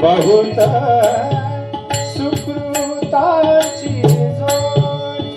बहुत सुकृताची जोडी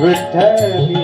विठ्ठली.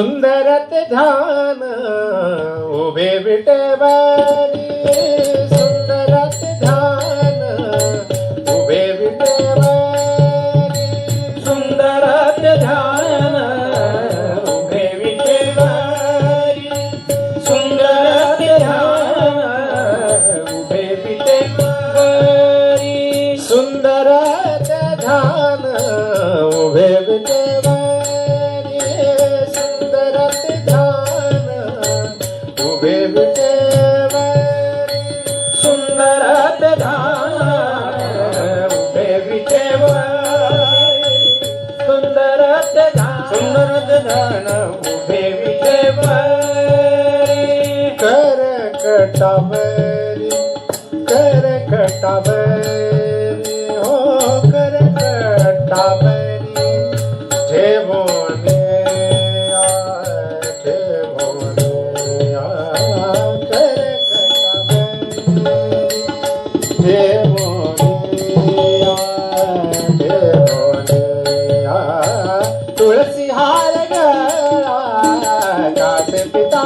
सुंदरते ध्यान उभे विटेवारी. सुंदरत ध्यान उभे विटेवारी. सुंदरत ध्यान उभे विटेवारी. सुंदरत ध्यान उभे विटेवारी. सुंदरत ध्यान उभे विटे से पिता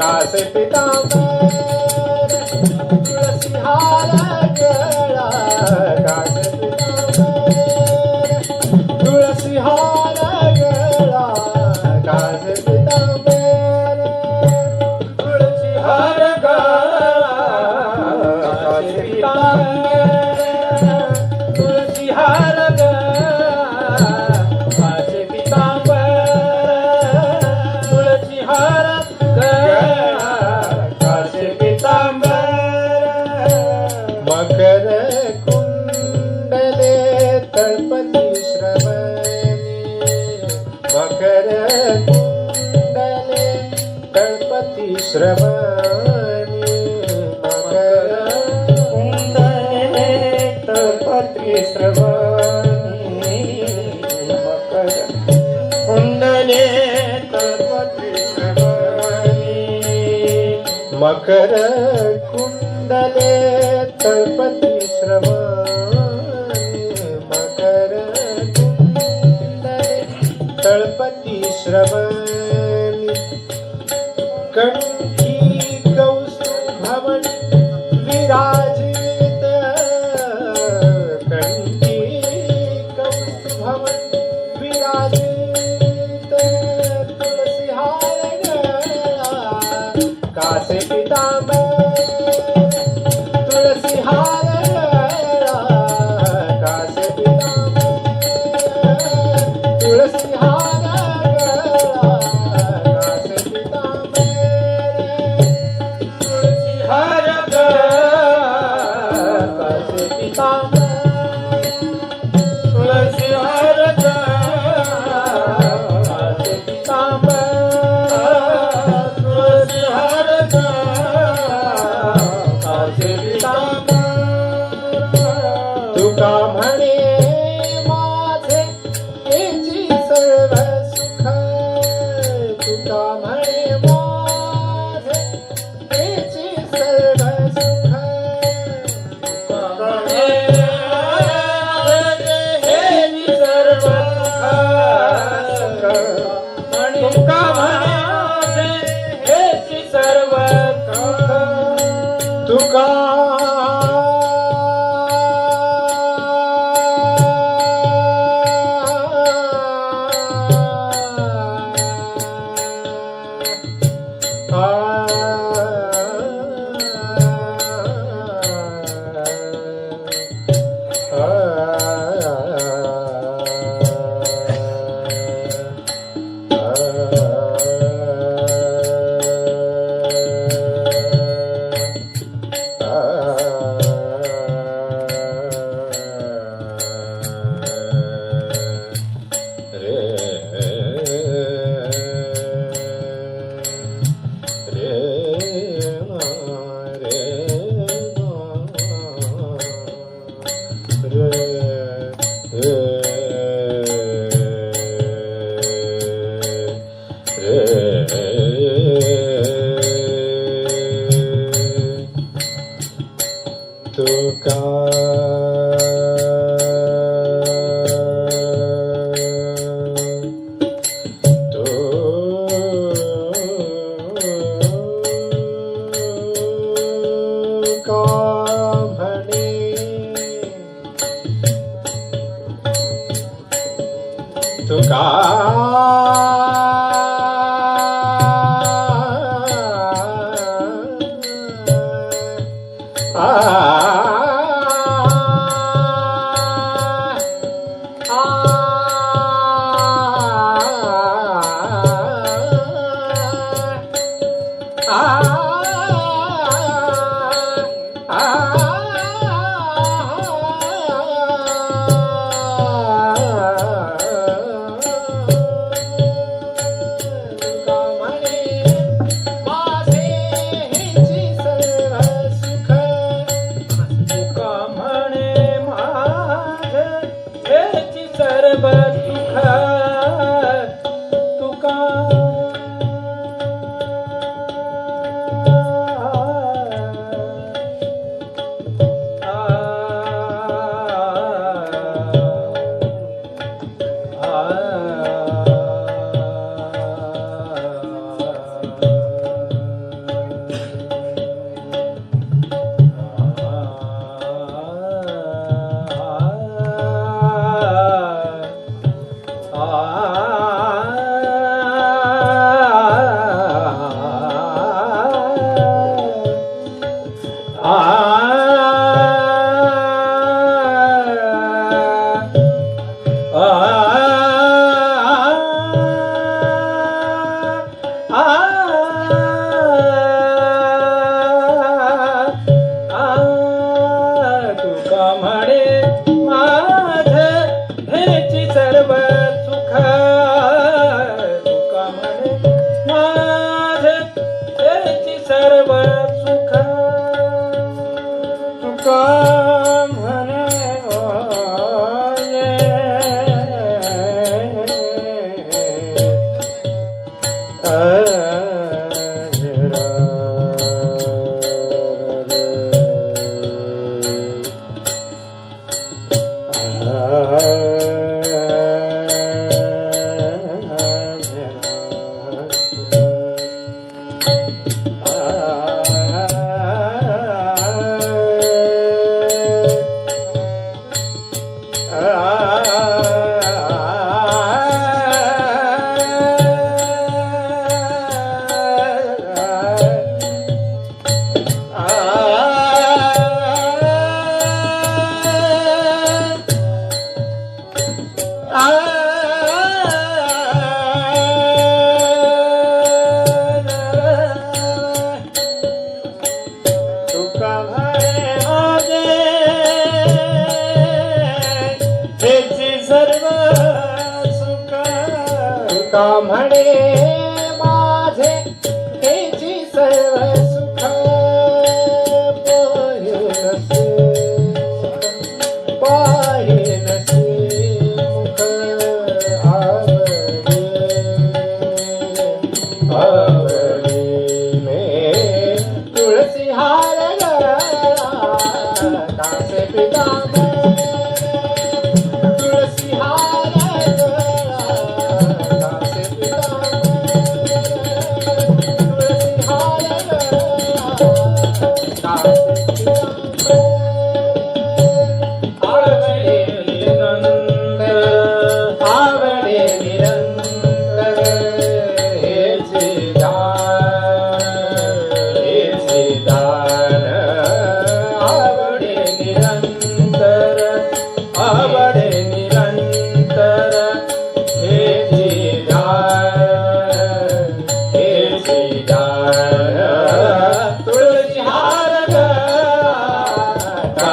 大耳飞飞到 मकर कुंडले तळपती श्रवा मकर कुंडले तळपती श्रवा 啊。सर्व सुखा Let's see how.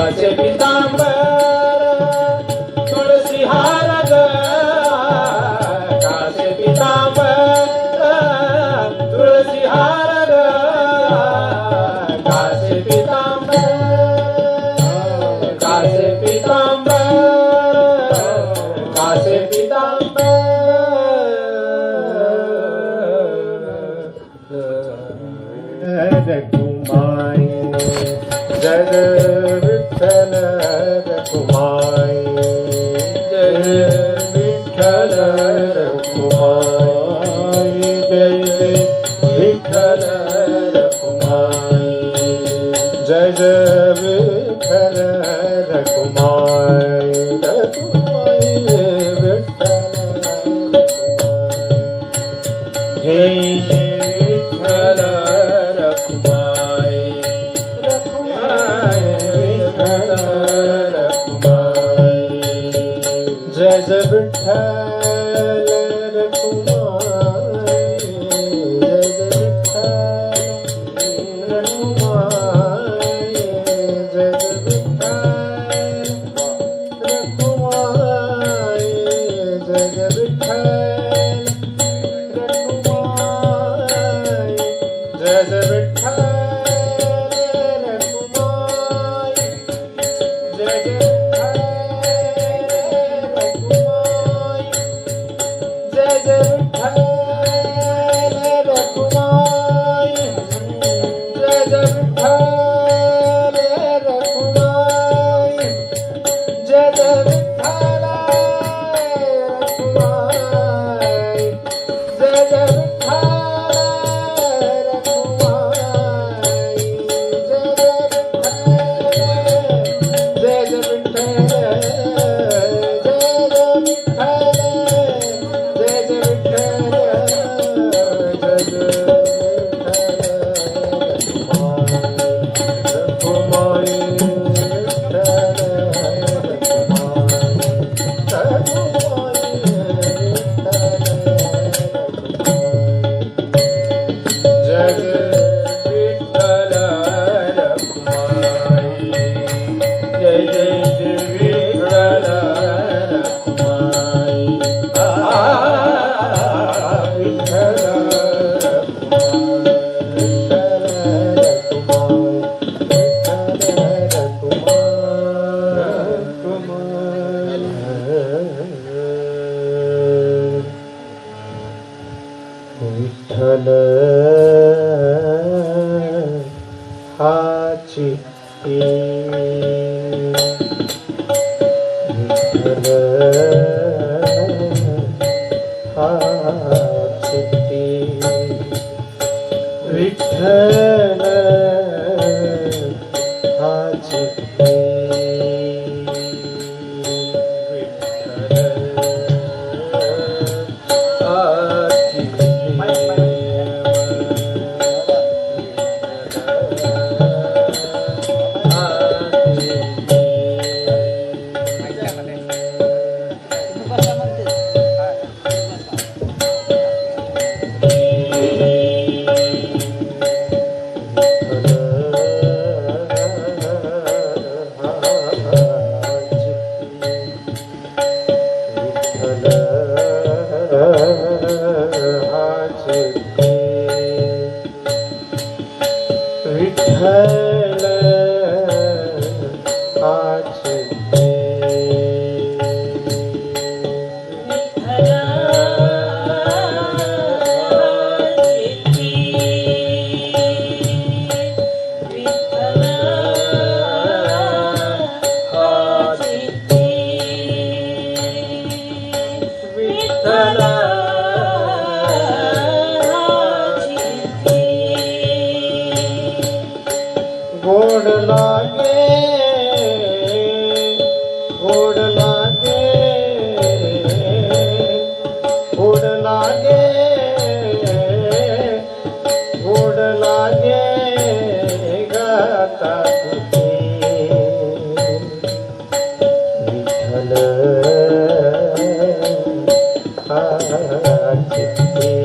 చెబితాంబ. ಸುಖ